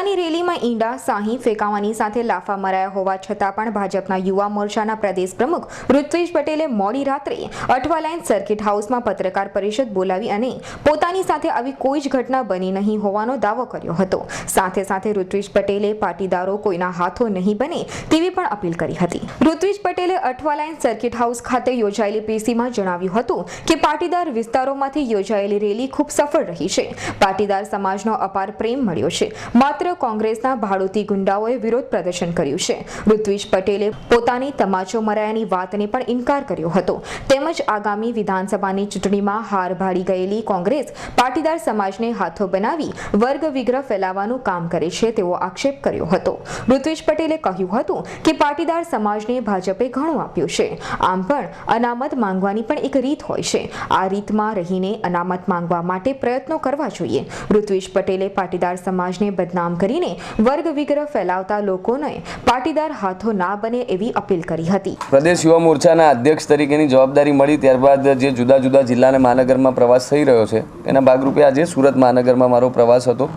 પોતાની રેલીમાં ઈંડા, સાહી ફેંકાવાની સાથે લાફા મરાયા હોવા છતાં પણ ભાજપના યુવા મોરચાના પ્રદેશ પ્રમુખ ઋત્વિજ પટેલે મોડી રાત્રે અઠવાલાઇન સર્કિટ હાઉસમાં પત્રકાર પરિષદ બોલાવી અને પોતાની સાથે આવી કોઈ જ ઘટના બની નહીં હોવાનો દાવો કર્યો હતો. સાથે સાથે ઋત્વિજ પટેલે પાટીદારો કોઈના હાથો નહીં બને તેવી પણ અપીલ કરી હતી. ઋત્વિજ પટેલે અઠવાલાઇન સર્કિટ હાઉસ ખાતે યોજાયેલી પીસીમાં જણાવ્યું હતું કે પાટીદાર વિસ્તારોમાંથી યોજાયેલી રેલી ખૂબ સફળ રહી છે. પાટીદાર સમાજનો અપાર પ્રેમ મળ્યો છે. માત્ર કોંગ્રેસના ભાડુતી ગુંડાઓએ વિરોધ પ્રદર્શન કર્યું છે. ઋત્વિજ પટેલે પોતાની તમાચો મરાયાની વાતને પણ ઇનકાર કર્યો હતો. તેમજ આગામી વિધાનસભાની ચૂંટણીમાં હાર ભાડી ગયેલી કોંગ્રેસ પાટીદાર સમાજને હાથો બનાવી વર્ગ વિગ્રહ ફેલાવવાનું કામ કરે છે તેવો આક્ષેપ કર્યો હતો. ઋત્વિજ પટેલે કહ્યું હતું કે પાટીદાર સમાજને ભાજપે ઘણું આપ્યું છે. આમ પણ અનામત માંગવાની પણ એક રીત હોય છે. આ રીતમાં રહીને અનામત માંગવા માટે પ્રયત્નો કરવા જોઈએ. ઋત્વિજ પટેલે પાટીદાર સમાજને બદનામ કરીને વર્ગ વિગ્રહ ફેલાવતા લોકોને પાટીદાર હાથો ના બને એવી અપીલ કરી હતી. પ્રદેશ યુવા મોરચાના અધ્યક્ષ તરીકેની જવાબદારી મળી ત્યારબાદ જે જુદા જુદા જિલ્લા અને મહાનગરમાં પ્રવાસ થઈ રહ્યો છે એના ભાગરૂપે આજે સુરત મહાનગરમાં મારો પ્રવાસ હતો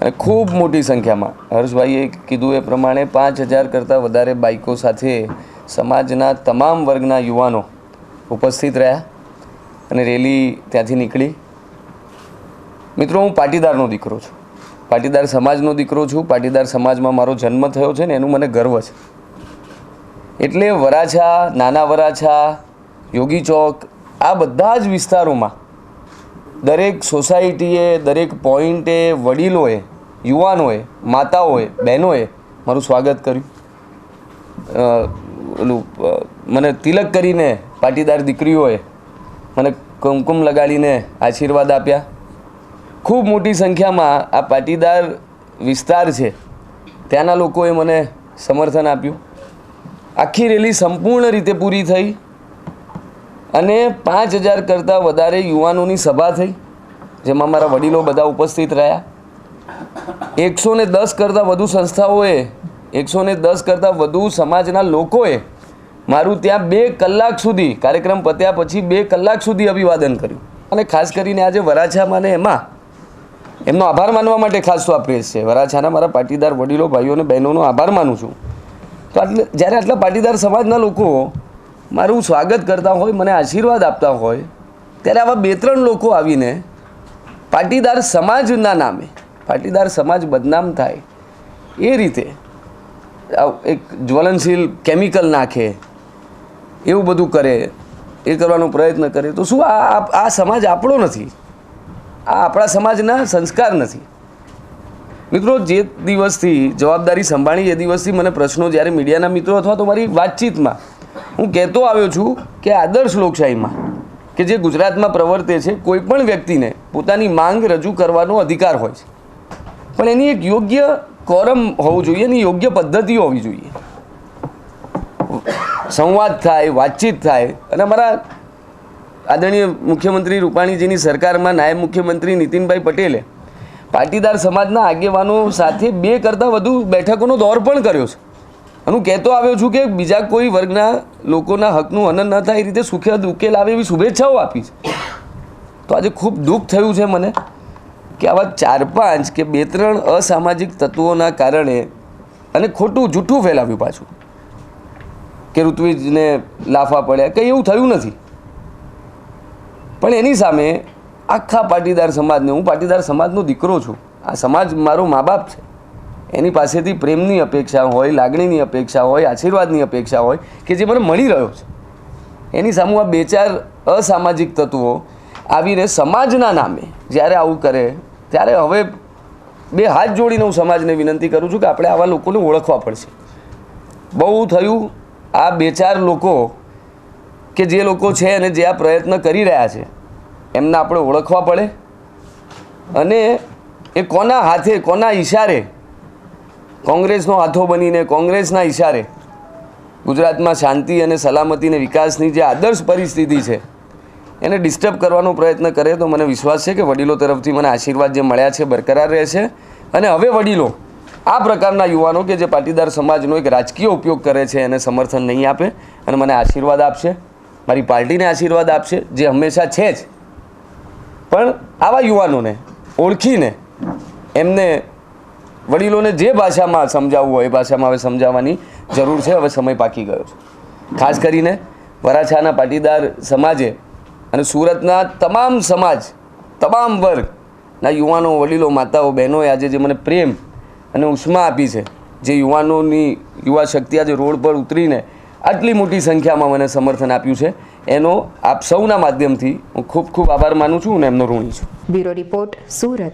અને ખૂબ મોટી સંખ્યામાં. હર્ષભાઈએ કીધું એ પ્રમાણે પાંચ હજાર કરતાં વધારે બાઇકો સાથે સમાજના તમામ વર્ગના યુવાનો ઉપસ્થિત રહ્યા અને રેલી ત્યાંથી નીકળી. મિત્રો, હું પાટીદારનો દીકરો છું. પાટીદાર સમાજનો દીકરો છું, પાટીદાર સમાજમાં મારો જન્મ થયો છે ને એનું મને ગર્વ છે. એટલે વરાછા, નાના વરાછા, યોગી ચોક, આ બધા જ વિસ્તારોમાં દરેક સોસાયટીએ, દરેક પોઈન્ટે વડીલોએ, યુવાનોએ, માતાઓએ, બહેનોએ મારું સ્વાગત કર્યું. ઓલું મને તિલક કરીને પાટીદાર દીકરીઓએ મને કુમકુમ લગાડીને આશીર્વાદ આપ્યા. ખૂબ મોટી સંખ્યામાં આ પાટીદાર વિસ્તાર છે. ત્યાંના લોકોએ મને સમર્થન આપ્યું. આખી રેલી સંપૂર્ણ રીતે પૂરી થઈ અને પાંચ હજાર કરતાં વધારે યુવાનોની સભા થઈ, જેમાં મારા વડીલો બધા ઉપસ્થિત રહ્યા. એકસો ને દસ કરતાં વધુ સંસ્થાઓએ, એકસો ને દસ કરતાં વધુ સમાજના લોકોએ મારું ત્યાં બે કલાક સુધી કાર્યક્રમ પત્યા પછી બે કલાક સુધી અભિવાદન કર્યું. અને ખાસ કરીને આજે વરાછામાં ને એમાં એમનો આભાર માનવા માટે ખાસ તો આ પ્રેસ છે વરાછાના મારા પાટીદાર વડીલો, ભાઈઓ અને બહેનોનો આભાર માનું છું. તો આટલે, જ્યારે આટલા પાટીદાર સમાજના લોકો મારું સ્વાગત કરતા હોય, મને આશીર્વાદ આપતા હોય, ત્યારે આવા બે ત્રણ લોકો આવીને પાટીદાર સમાજના નામે, પાટીદાર સમાજ બદનામ થાય, એ રીતે એક જ્વલનશીલ કેમિકલ નાખે, એવું બધું કરે, એ કરવાનો પ્રયત્ન કરે, તો શું આ, આ- સમાજ આપણો નથી? આ આપણા સમાજના સંસ્કાર નથી. મિત્રો, જે દિવસથી જવાબદારી સંભાળી, એ દિવસથી મને પ્રશ્નો જ્યારે મીડિયાના મિત્રો અથવા તો મારી વાતચીતમાં હું કહેતો આવ્યો છું કે આદર્શ લોકશાહીમાં કે જે ગુજરાતમાં પ્રવર્તે છે, કોઈ પણ વ્યક્તિને પોતાની માંગ રજૂ કરવાનો અધિકાર હોય છે. પણ એની એક યોગ્ય કોરમ હોવું જોઈએ, એની યોગ્ય પદ્ધતિઓ હોવી જોઈએ. સંવાદ થાય, વાતચીત થાય અને અમારા આદરણીય મુખ્યમંત્રી રૂપાણીજીની સરકારમાં નાયબ મુખ્યમંત્રી નીતિનભાઈ પટેલે પાટીદાર સમાજના આગેવાનો સાથે બે કરતાં વધુ બેઠકોનો દોર પણ કર્યો છે. હું કહેતો આવ્યો છું કે બીજા કોઈ વર્ગના લોકોના હકનું હનન ન થાય એ રીતે સુખદ ઉકેલ આવે એવી શુભેચ્છાઓ આપી છે. તો આજે ખૂબ દુઃખ થયું છે મને કે આવા ચાર પાંચ કે બે ત્રણ અસામાજિક તત્વોના કારણે અને ખોટું જૂઠું ફેલાવ્યું પાછું. કે ઋત્વિજને લાફા પડ્યા, કંઈ એવું થયું નથી. પણ એની સામે આખા પાટીદાર સમાજને, હું પાટીદાર સમાજનો દીકરો છું. આ સમાજ મારો મા બાપ છે. એની પાસેથી પ્રેમની અપેક્ષા હોય, લાગણીની અપેક્ષા હોય, આશીર્વાદની અપેક્ષા હોય કે જે મને મળી રહ્યો છે. એની સામે આ બે ચાર અસામાજિક તત્વો આવીને સમાજના નામે જ્યારે આવું કરે, ત્યારે હવે બે હાથ જોડીને હું સમાજને વિનંતી કરું છું કે આપણે આવા લોકોને ઓળખવા પડશે. બહુ થયું, આ બે ચાર લોકો કે જે લોકો છે અને જે આ પ્રયત્ન કરી રહ્યા છે, એમને આપણે ઓળખવા પડે અને એ કોના હાથે, કોના ઈશારે, કોંગ્રેસનો હાથો બનીને, કોંગ્રેસના ઈશારે ગુજરાતમાં શાંતિ અને સલામતી અને વિકાસની જે આદર્શ પરિસ્થિતિ છે, એને ડિસ્ટર્બ કરવાનો પ્રયત્ન કરે તો મને વિશ્વાસ છે કે વડીલો તરફથી મને આશીર્વાદ જે મળ્યા છે, બરકરાર રહેશે. અને હવે વડીલો, આ પ્રકારના યુવાનો કે જે પાટીદાર સમાજનો એક રાજકીય ઉપયોગ કરે છે, એને સમર્થન નહીં આપે અને મને આશીર્વાદ આપશે. મારી પાર્ટીને આશીર્વાદ આપશે, જે હંમેશા છે જ. પણ આવા યુવાનોને, ઓળખીને, એમને વડીલોને જે ભાષામાં સમજાવવું હોય એ ભાષામાં હવે સમજાવવાની જરૂર છે, હવે સમય પાકી ગયો છે. ખાસ કરીને વરાછાના પાટીદાર સમાજે અને સુરતના તમામ સમાજ, તમામ વર્ગના યુવાનો, વડીલો, માતાઓ, બહેનોએ આજે જે મને પ્રેમ અને ઉષ્મા આપી છે, જે યુવાનોની યુવા શક્તિ આજે રોડ પર ઉતરીને આટલી મોટી સંખ્યામાં મને સમર્થન આપ્યું છે. એનો આપ સૌના માધ્યમથી હું ખૂબ ખૂબ આભાર માનું છું અને એમનો ઋણી છું. Bureau report, Surat.